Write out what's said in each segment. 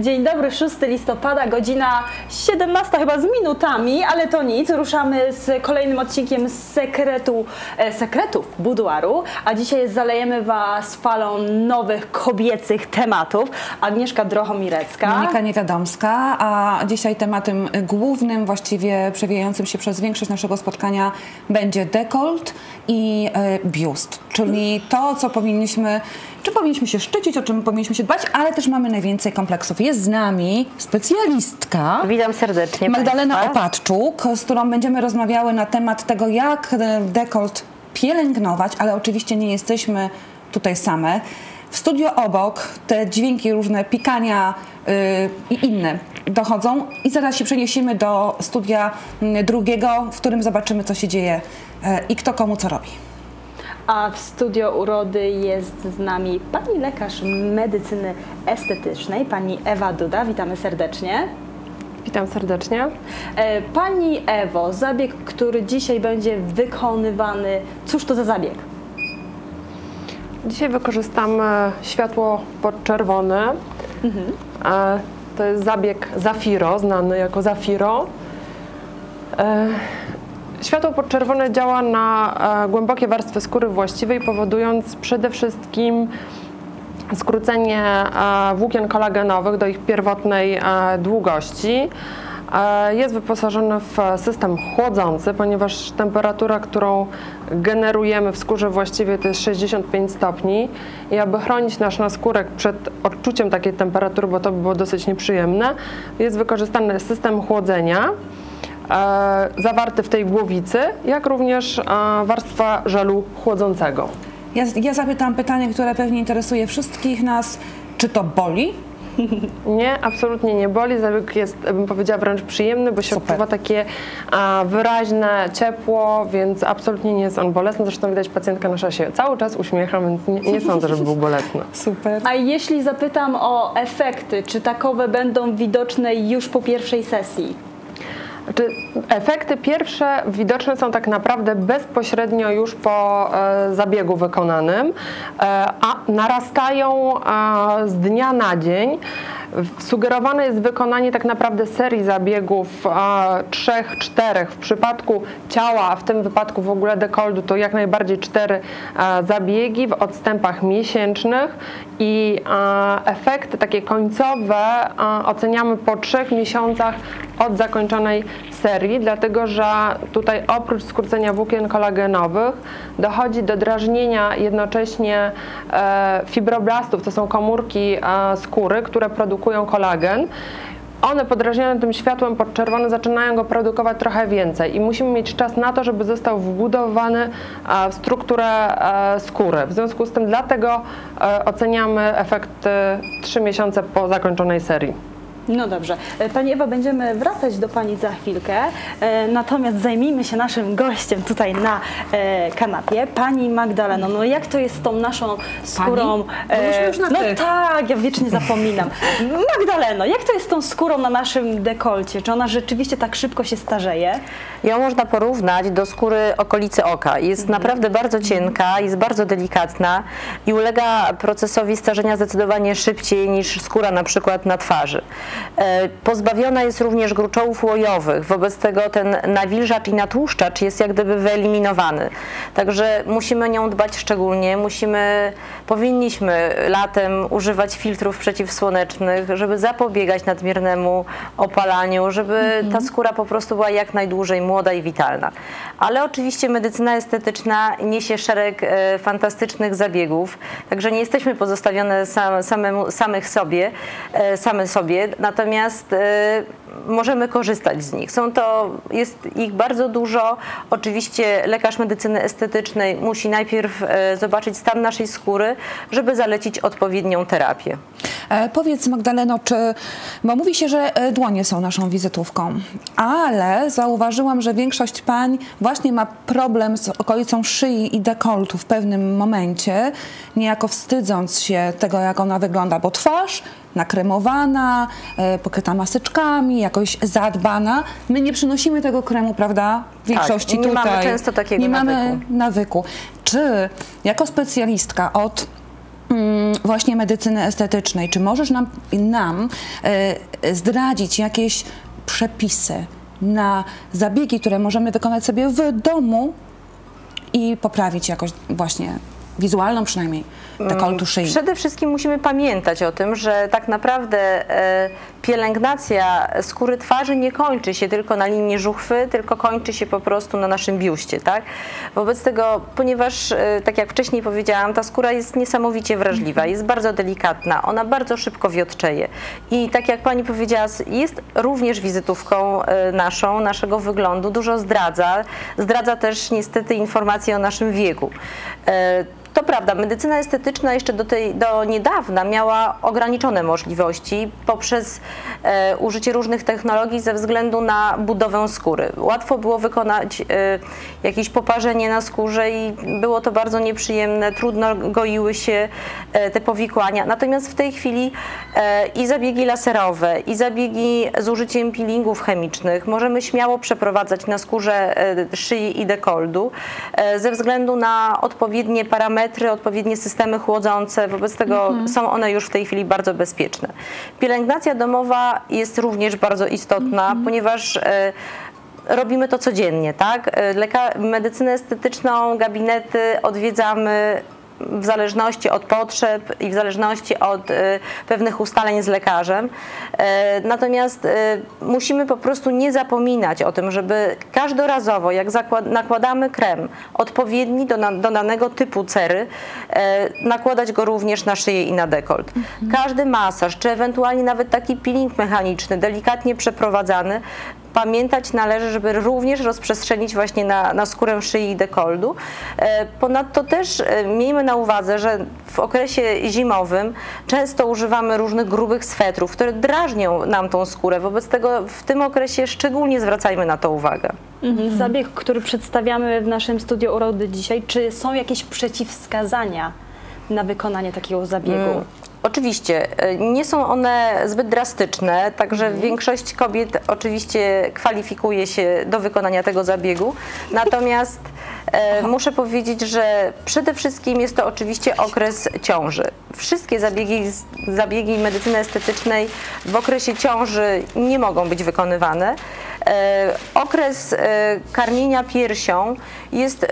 Dzień dobry, 6 listopada, godzina 17 chyba z minutami, ale to nic. Ruszamy z kolejnym odcinkiem sekretu, e, sekretów buduaru, a dzisiaj zalejemy Was falą nowych kobiecych tematów. Agnieszka Drochomirecka. Monika Niewiadomska, a dzisiaj tematem głównym, właściwie przewijającym się przez większość naszego spotkania będzie dekolt i e, biust, czyli to, co powinniśmy, czy powinniśmy się szczycić, o czym powinniśmy się dbać, ale też mamy najwięcej kompleksów. Jest z nami specjalistka. Witam serdecznie Magdalena Państwa. Opaczczuk, z którą będziemy rozmawiały na temat tego, jak e, dekolt pielęgnować, ale oczywiście nie jesteśmy tutaj same. W studio obok te dźwięki różne, pikania yy, i inne dochodzą i zaraz się przeniesiemy do studia drugiego, w którym zobaczymy, co się dzieje yy, i kto komu co robi. A w studio urody jest z nami pani lekarz medycyny estetycznej, pani Ewa Duda. Witamy serdecznie. Witam serdecznie. E, Pani Ewo, zabieg, który dzisiaj będzie wykonywany, cóż to za zabieg? Dzisiaj wykorzystamy światło podczerwone. E, To jest zabieg Zafiro, znany jako Zafiro. Światło podczerwone działa na e, głębokie warstwy skóry właściwej, powodując przede wszystkim skrócenie e, włókien kolagenowych do ich pierwotnej e, długości. Jest wyposażony w system chłodzący, ponieważ temperatura, którą generujemy w skórze właściwie to jest 65 stopni i aby chronić nasz naskórek przed odczuciem takiej temperatury, bo to by było dosyć nieprzyjemne, jest wykorzystany system chłodzenia zawarty w tej głowicy, jak również e, warstwa żelu chłodzącego. Ja, ja zapytam pytanie, które pewnie interesuje wszystkich nas. Czy to boli? Nie, absolutnie nie boli. Zabieg jest, bym powiedziała, wręcz przyjemny, bo się Super. odczuwa takie a, wyraźne ciepło, więc absolutnie nie jest on bolesny. Zresztą widać, pacjentka nasza się cały czas uśmiecha, więc nie, nie sądzę, żeby był bolesny. Super. A jeśli zapytam o efekty, czy takowe będą widoczne już po pierwszej sesji? Znaczy, efekty pierwsze widoczne są tak naprawdę bezpośrednio już po e, zabiegu wykonanym, e, a narastają e, z dnia na dzień. Sugerowane jest wykonanie tak naprawdę serii zabiegów trzech, czterech. W przypadku ciała, a w tym wypadku w ogóle dekoldu, to jak najbardziej cztery zabiegi w odstępach miesięcznych i efekty takie końcowe oceniamy po trzech miesiącach od zakończonej serii, dlatego że tutaj oprócz skrócenia włókien kolagenowych dochodzi do drażnienia jednocześnie e, fibroblastów, to są komórki e, skóry, które produkują kolagen. One podrażnione tym światłem podczerwonym zaczynają go produkować trochę więcej i musimy mieć czas na to, żeby został wbudowany e, w strukturę skóry. W związku z tym dlatego oceniamy efekty 3 miesiące po zakończonej serii. No dobrze. E, Pani Ewa, będziemy wracać do Pani za chwilkę, e, natomiast zajmijmy się naszym gościem tutaj na e, kanapie. Pani Magdaleno, no jak to jest z tą naszą skórą? Pani? Bo myśmy już na no ty. tak, ja wiecznie zapominam. Magdaleno, jak to jest z tą skórą na naszym dekolcie? Czy ona rzeczywiście tak szybko się starzeje? Ją można porównać do skóry okolicy oka. Jest naprawdę bardzo cienka, jest bardzo delikatna i ulega procesowi starzenia zdecydowanie szybciej niż skóra na przykład na twarzy. E, Pozbawiona jest również gruczołów łojowych, wobec tego ten nawilżacz i natłuszczacz jest jak gdyby wyeliminowany. Także musimy nią dbać szczególnie, musimy, powinniśmy latem używać filtrów przeciwsłonecznych, żeby zapobiegać nadmiernemu opalaniu, żeby ta skóra po prostu była jak najdłużej młoda i witalna. Ale oczywiście medycyna estetyczna niesie szereg e, fantastycznych zabiegów, także nie jesteśmy pozostawione sam, samemu, samych sobie, e, same sobie, natomiast e, możemy korzystać z nich. Są to, jest ich bardzo dużo. Oczywiście lekarz medycyny estetycznej musi najpierw zobaczyć stan naszej skóry, żeby zalecić odpowiednią terapię. Powiedz Magdaleno, czy, bo mówi się, że dłonie są naszą wizytówką, ale zauważyłam, że większość pań właśnie ma problem z okolicą szyi i dekoltu w pewnym momencie, niejako wstydząc się tego, jak ona wygląda, bo twarz nakremowana, e, pokryta maseczkami, jakoś zadbana. My nie przynosimy tego kremu, prawda? W większości Tak, nie tutaj. mamy często takiego nie mamy nawyku. nawyku. Czy jako specjalistka od mm, właśnie medycyny estetycznej. Czy możesz nam, nam e, zdradzić jakieś przepisy na zabiegi, które możemy wykonać sobie w domu i poprawić jakoś właśnie wizualną przynajmniej dekoltu szyi? Przede wszystkim musimy pamiętać o tym, że tak naprawdę e, pielęgnacja skóry twarzy nie kończy się tylko na linii żuchwy, tylko kończy się po prostu na naszym biuście, tak? Wobec tego, ponieważ e, tak jak wcześniej powiedziałam, ta skóra jest niesamowicie wrażliwa, jest bardzo delikatna, ona bardzo szybko wiotczeje i tak jak pani powiedziała, jest również wizytówką e, naszą, naszego wyglądu, dużo zdradza, zdradza też niestety informacje o naszym wieku. Prawda, medycyna estetyczna jeszcze do, tej, do niedawna miała ograniczone możliwości poprzez e, użycie różnych technologii ze względu na budowę skóry. Łatwo było wykonać e, jakieś poparzenie na skórze i było to bardzo nieprzyjemne, trudno goiły się e, te powikłania. Natomiast w tej chwili e, i zabiegi laserowe, i zabiegi z użyciem peelingów chemicznych możemy śmiało przeprowadzać na skórze e, szyi i dekoldu e, ze względu na odpowiednie parametry odpowiednie systemy chłodzące, wobec tego są one już w tej chwili bardzo bezpieczne. Pielęgnacja domowa jest również bardzo istotna, ponieważ e, robimy to codziennie, tak? E, Leka medycynę estetyczną, gabinety odwiedzamy w zależności od potrzeb i w zależności od e, pewnych ustaleń z lekarzem. E, Natomiast e, musimy po prostu nie zapominać o tym, żeby każdorazowo, jak nakładamy krem odpowiedni do, do danego typu cery, nakładać go również na szyję i na dekolt. Każdy masaż, czy ewentualnie nawet taki peeling mechaniczny, delikatnie przeprowadzany, pamiętać należy, żeby również rozprzestrzenić właśnie na, na skórę szyi i dekoldu. E, Ponadto też e, miejmy na uwadze, że w okresie zimowym często używamy różnych grubych swetrów, które drażnią nam tą skórę. Wobec tego w tym okresie szczególnie zwracajmy na to uwagę. Mhm. Zabieg, który przedstawiamy w naszym studiu urody dzisiaj, czy są jakieś przeciwwskazania na wykonanie takiego zabiegu? Oczywiście, e, nie są one zbyt drastyczne, także większość kobiet oczywiście kwalifikuje się do wykonania tego zabiegu. Natomiast e, muszę powiedzieć, że przede wszystkim jest to oczywiście okres ciąży. Wszystkie zabiegi, zabiegi medycyny estetycznej w okresie ciąży nie mogą być wykonywane. E, okres e, karmienia piersią jest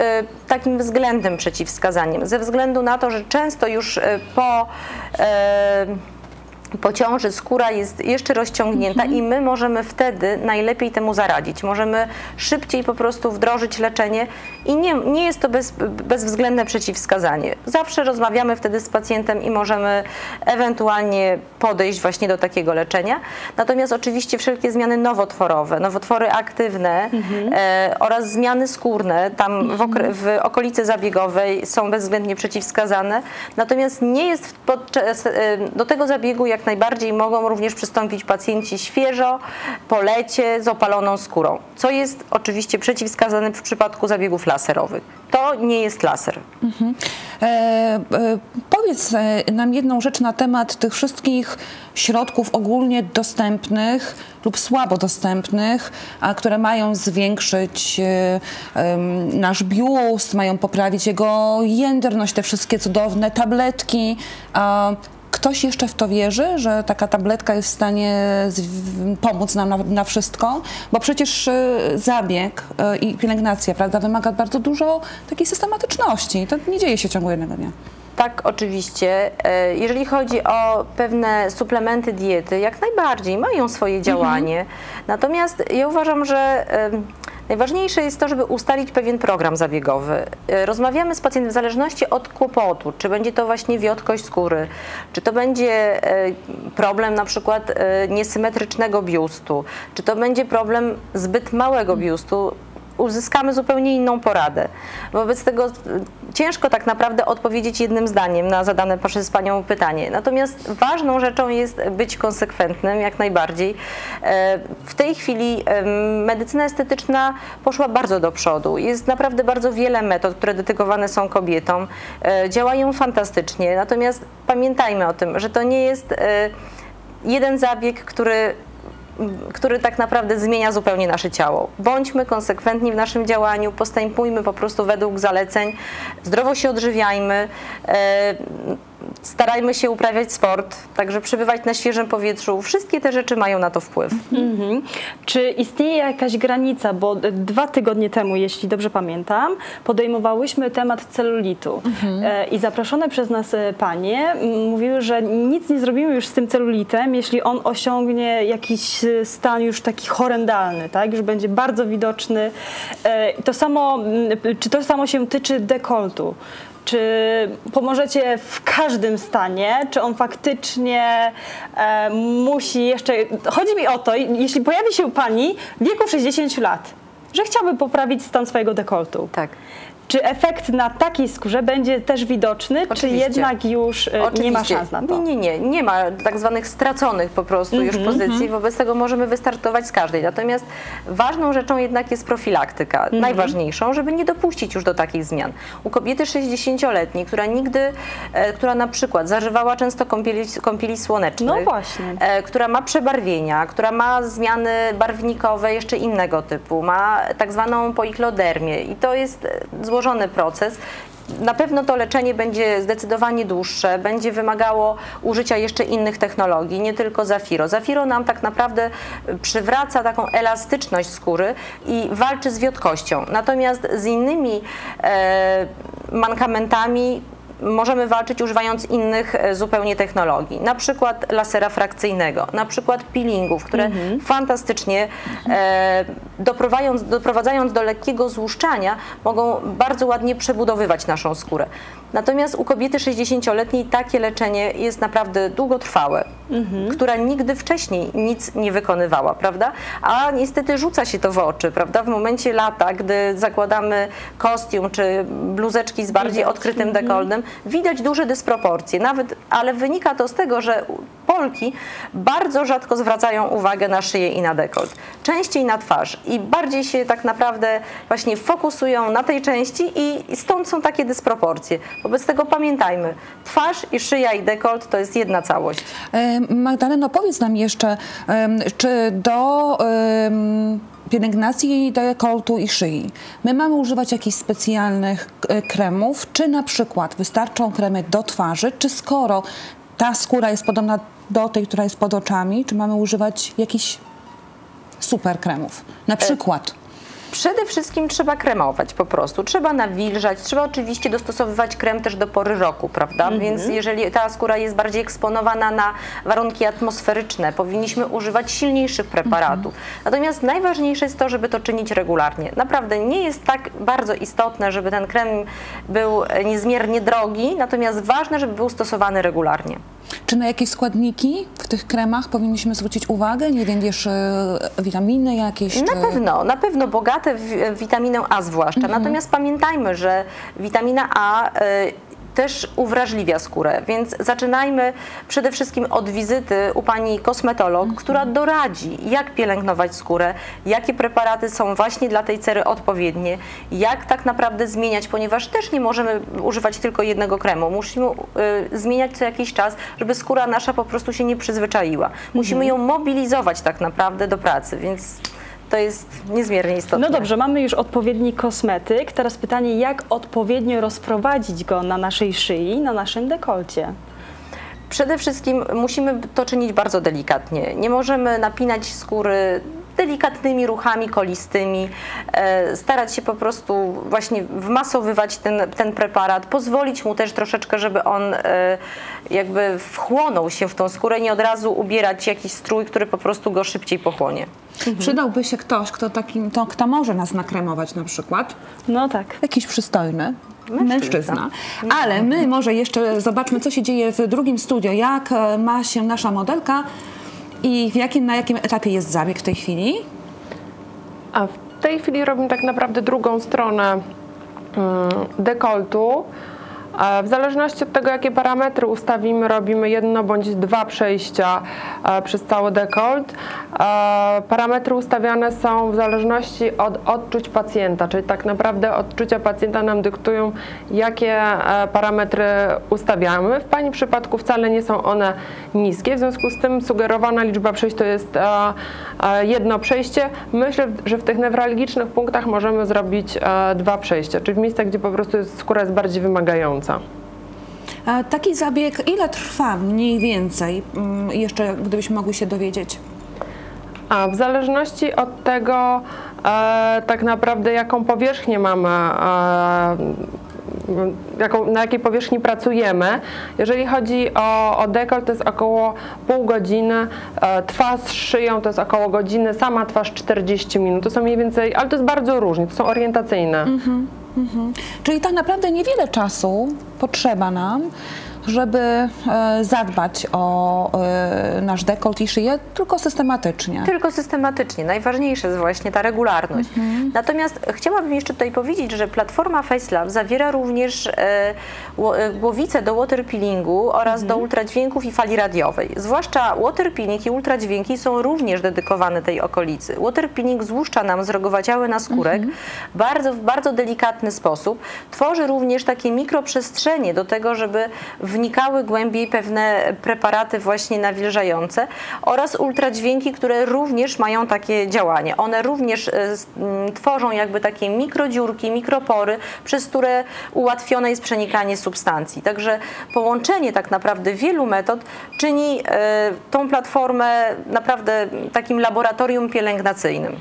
takim względem przeciwwskazaniem, ze względu na to, że często już po po ciąży skóra jest jeszcze rozciągnięta i my możemy wtedy najlepiej temu zaradzić. Możemy szybciej po prostu wdrożyć leczenie i nie, nie jest to bez, bezwzględne przeciwwskazanie. Zawsze rozmawiamy wtedy z pacjentem i możemy ewentualnie podejść właśnie do takiego leczenia. Natomiast oczywiście wszelkie zmiany nowotworowe, nowotwory aktywne e, oraz zmiany skórne tam w, okre- w okolicy zabiegowej są bezwzględnie przeciwwskazane. Natomiast nie jest podczas, e, do tego zabiegu jak najbardziej mogą również przystąpić pacjenci świeżo, po lecie, z opaloną skórą, co jest oczywiście przeciwwskazane w przypadku zabiegów laserowych. To nie jest laser. E, e, powiedz e, nam jedną rzecz na temat tych wszystkich środków ogólnie dostępnych lub słabo dostępnych, a które mają zwiększyć e, nasz biust, mają poprawić jego jędrność, te wszystkie cudowne tabletki. Ktoś jeszcze w to wierzy, że taka tabletka jest w stanie pomóc nam na, na wszystko? Bo przecież e, zabieg e, i pielęgnacja, prawda, wymaga bardzo dużo takiej systematyczności. To nie dzieje się w ciągu jednego dnia. Tak, oczywiście. E, Jeżeli chodzi o pewne suplementy diety, jak najbardziej mają swoje działanie. Natomiast ja uważam, że najważniejsze jest to, żeby ustalić pewien program zabiegowy. E, Rozmawiamy z pacjentem w zależności od kłopotu, czy będzie to właśnie wiotkość skóry, czy to będzie e, problem na przykład e, niesymetrycznego biustu, czy to będzie problem zbyt małego biustu, uzyskamy zupełnie inną poradę. Wobec tego y, ciężko tak naprawdę odpowiedzieć jednym zdaniem na zadane przez Panią pytanie. Natomiast ważną rzeczą jest być konsekwentnym jak najbardziej. E, W tej chwili medycyna estetyczna poszła bardzo do przodu. Jest naprawdę bardzo wiele metod, które dedykowane są kobietom. E, Działają fantastycznie. Natomiast pamiętajmy o tym, że to nie jest e, jeden zabieg, który który tak naprawdę zmienia zupełnie nasze ciało. Bądźmy konsekwentni w naszym działaniu, postępujmy po prostu według zaleceń, zdrowo się odżywiajmy. E, starajmy się uprawiać sport, także przebywać na świeżym powietrzu. Wszystkie te rzeczy mają na to wpływ. Mhm. Czy istnieje jakaś granica, bo dwa tygodnie temu, jeśli dobrze pamiętam, podejmowałyśmy temat celulitu e, i zaproszone przez nas e, panie mówiły, że nic nie zrobimy już z tym celulitem, jeśli on osiągnie jakiś e, stan już taki horrendalny, tak, już będzie bardzo widoczny. To samo, czy to samo się tyczy dekoltu? Czy pomożecie w każdym stanie? Czy on faktycznie e, musi jeszcze. Chodzi mi o to, jeśli pojawi się pani w wieku 60 lat, że chciałby poprawić stan swojego dekoltu. Tak. Czy efekt na takiej skórze będzie też widoczny, czy Oczywiście. jednak już e, nie ma szans na to? Nie, nie, nie. Nie ma tak zwanych straconych po prostu już Mhm, pozycji, wobec tego możemy wystartować z każdej. Natomiast ważną rzeczą jednak jest profilaktyka. Mhm. Najważniejszą, żeby nie dopuścić już do takich zmian. U kobiety 60-letniej, która nigdy, e, która na przykład zażywała często kąpieli, kąpieli słonecznych, No właśnie. e, która ma przebarwienia, która ma zmiany barwnikowe jeszcze innego typu, ma tak zwaną poiklodermię i to jest e, złożony proces. Na pewno to leczenie będzie zdecydowanie dłuższe, będzie wymagało użycia jeszcze innych technologii, nie tylko Zafiro. Zafiro nam tak naprawdę przywraca taką elastyczność skóry i walczy z wiotkością. Natomiast z innymi e, mankamentami możemy walczyć używając innych e, zupełnie technologii, na przykład lasera frakcyjnego, na przykład peelingów, które fantastycznie e, doprowadzając, doprowadzając do lekkiego złuszczania mogą bardzo ładnie przebudowywać naszą skórę. Natomiast u kobiety 60-letniej takie leczenie jest naprawdę długotrwałe, która nigdy wcześniej nic nie wykonywała, prawda? A niestety rzuca się to w oczy, prawda? W momencie lata, gdy zakładamy kostium czy bluzeczki z bardziej odkrytym dekoltem, widać duże dysproporcje, nawet, ale wynika to z tego, że Polki bardzo rzadko zwracają uwagę na szyję i na dekolt. Częściej na twarz i bardziej się tak naprawdę właśnie fokusują na tej części i stąd są takie dysproporcje. Wobec tego pamiętajmy, twarz i szyja i dekolt to jest jedna całość. E, Magdaleno, powiedz nam jeszcze, czy do pielęgnacji dekoltu i szyi my mamy używać jakichś specjalnych e, kremów, czy na przykład wystarczą kremy do twarzy, czy skoro ta skóra jest podobna do tej, która jest pod oczami, czy mamy używać jakichś super kremów? Na przykład. Przede wszystkim trzeba kremować po prostu, trzeba nawilżać, trzeba oczywiście dostosowywać krem też do pory roku, prawda? Więc jeżeli ta skóra jest bardziej eksponowana na warunki atmosferyczne, powinniśmy używać silniejszych preparatów. Natomiast najważniejsze jest to, żeby to czynić regularnie. Naprawdę nie jest tak bardzo istotne, żeby ten krem był e, niezmiernie drogi, natomiast ważne, żeby był stosowany regularnie. Czy na jakieś składniki w tych kremach powinniśmy zwrócić uwagę? Nie wiem, wiesz, e, witaminy jakieś? Na czy... pewno, na pewno bogate w witaminę A zwłaszcza. Natomiast pamiętajmy, że witamina A y, też uwrażliwia skórę, więc zaczynajmy przede wszystkim od wizyty u pani kosmetolog, która doradzi, jak pielęgnować skórę, jakie preparaty są właśnie dla tej cery odpowiednie, jak tak naprawdę zmieniać, ponieważ też nie możemy używać tylko jednego kremu. Musimy y, zmieniać co jakiś czas, żeby skóra nasza po prostu się nie przyzwyczaiła. Musimy ją mobilizować tak naprawdę do pracy, więc to jest niezmiernie istotne. No dobrze, mamy już odpowiedni kosmetyk. Teraz pytanie, jak odpowiednio rozprowadzić go na naszej szyi, na naszym dekolcie? Przede wszystkim musimy to czynić bardzo delikatnie. Nie możemy napinać skóry delikatnymi ruchami kolistymi, e, starać się po prostu właśnie wmasowywać ten, ten preparat, pozwolić mu też troszeczkę, żeby on e, jakby wchłonął się w tą skórę, nie od razu ubierać jakiś strój, który po prostu go szybciej pochłonie. Przydałby się ktoś, kto, takim, to, kto może nas nakremować na przykład. No tak. Jakiś przystojny. Mężczyzna. Mężczyzna. Ale my może jeszcze zobaczmy, co się dzieje w drugim studio, jak e, ma się nasza modelka i w jakim, na jakim etapie jest zabieg w tej chwili. A w tej chwili robimy tak naprawdę drugą stronę mm, dekoltu. E, W zależności od tego, jakie parametry ustawimy, robimy jedno bądź dwa przejścia e, przez cały dekolt. E, Parametry ustawiane są w zależności od odczuć pacjenta, czyli tak naprawdę odczucia pacjenta nam dyktują, jakie parametry ustawiamy. W Pani przypadku wcale nie są one niskie, w związku z tym sugerowana liczba przejść to jest jedno przejście. Myślę, że w tych newralgicznych punktach możemy zrobić dwa przejścia, czyli w miejscach, gdzie po prostu skóra jest bardziej wymagająca. E, Taki zabieg ile trwa mniej więcej? Mm, Jeszcze gdybyśmy mogli się dowiedzieć. A w zależności od tego, e, tak naprawdę, jaką powierzchnię mamy, e, jaką, na jakiej powierzchni pracujemy. Jeżeli chodzi o, o dekolt, to jest około pół godziny, e, twarz z szyją to jest około godziny, sama twarz 40 minut. To są mniej więcej, ale to jest bardzo różnie, to są orientacyjne. Czyli tak naprawdę niewiele czasu potrzeba nam, żeby e, zadbać o e, nasz dekolt i szyję, tylko systematycznie. Tylko systematycznie. Najważniejsze jest właśnie ta regularność. Natomiast chciałabym jeszcze tutaj powiedzieć, że platforma FaceLab zawiera również e, ło- głowice do waterpeelingu oraz do ultradźwięków i fali radiowej. Zwłaszcza waterpeeling i ultradźwięki są również dedykowane tej okolicy. Waterpeeling złuszcza nam zrogowaciałe naskórek bardzo, w bardzo delikatny sposób. Tworzy również takie mikroprzestrzenie do tego, żeby wnikały głębiej pewne preparaty właśnie nawilżające oraz ultradźwięki, które również mają takie działanie. One również e, tworzą jakby takie mikrodziurki, mikropory, przez które ułatwione jest przenikanie substancji. Także połączenie tak naprawdę wielu metod czyni e, tą platformę naprawdę takim laboratorium pielęgnacyjnym.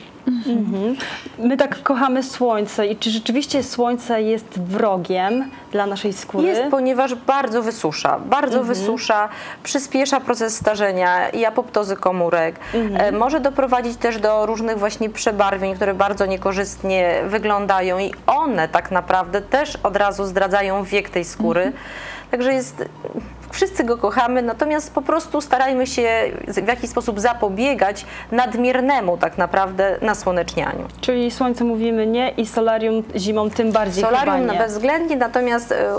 My tak kochamy słońce i czy rzeczywiście słońce jest wrogiem dla naszej skóry? Jest, ponieważ bardzo wysusza, bardzo wysusza, przyspiesza proces starzenia i apoptozy komórek. E, może doprowadzić też do różnych właśnie przebarwień, które bardzo niekorzystnie wyglądają i one tak naprawdę też od razu zdradzają wiek tej skóry. Także jest wszyscy go kochamy, natomiast po prostu starajmy się w jakiś sposób zapobiegać nadmiernemu tak naprawdę nasłonecznianiu. Czyli słońce mówimy nie i solarium zimą tym bardziej Solarium chyba nie. bezwzględnie, natomiast e,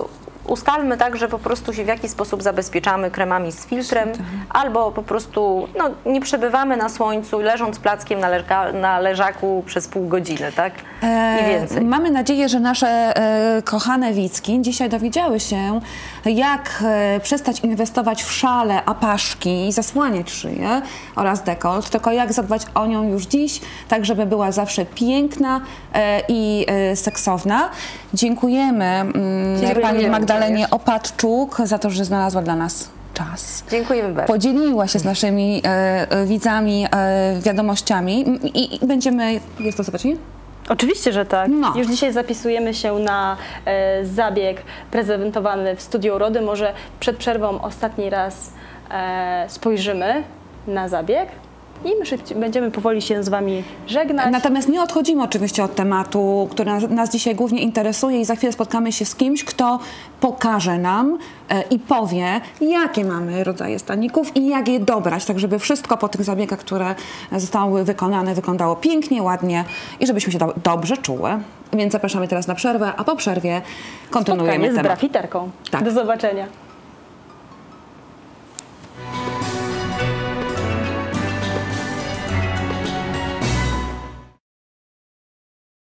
ustalmy tak, że po prostu się w jakiś sposób zabezpieczamy kremami z filtrem, albo po prostu no, nie przebywamy na słońcu, leżąc plackiem na, leżka, na leżaku przez pół godziny, tak? I E, więcej. Mamy nadzieję, że nasze e, kochane Wicki dzisiaj dowiedziały się, jak e, przestać inwestować w szale, apaszki i zasłaniać szyję oraz dekolt, tylko jak zadbać o nią już dziś, tak żeby była zawsze piękna e, i e, seksowna. Dziękujemy mm, Dziękujemy pani Magdalenie również. Opadczuk za to, że znalazła dla nas czas. Dziękujemy bardzo. Podzieliła się z naszymi e, e, widzami e, wiadomościami i, i będziemy... Jest to zobaczenie? Oczywiście, że tak. No. Już dzisiaj zapisujemy się na e, zabieg prezentowany w Studiu Urody. Może przed przerwą ostatni raz e, spojrzymy na zabieg i my szybciej, będziemy powoli się z Wami żegnać. Natomiast nie odchodzimy oczywiście od tematu, który nas, nas dzisiaj głównie interesuje i za chwilę spotkamy się z kimś, kto pokaże nam e, i powie, jakie mamy rodzaje staników i jak je dobrać, tak żeby wszystko po tych zabiegach, które zostały wykonane, wyglądało pięknie, ładnie i żebyśmy się do, dobrze czuły. Więc zapraszamy teraz na przerwę, a po przerwie kontynuujemy Spotkanie z temat. brafiterką. Tak. Do zobaczenia.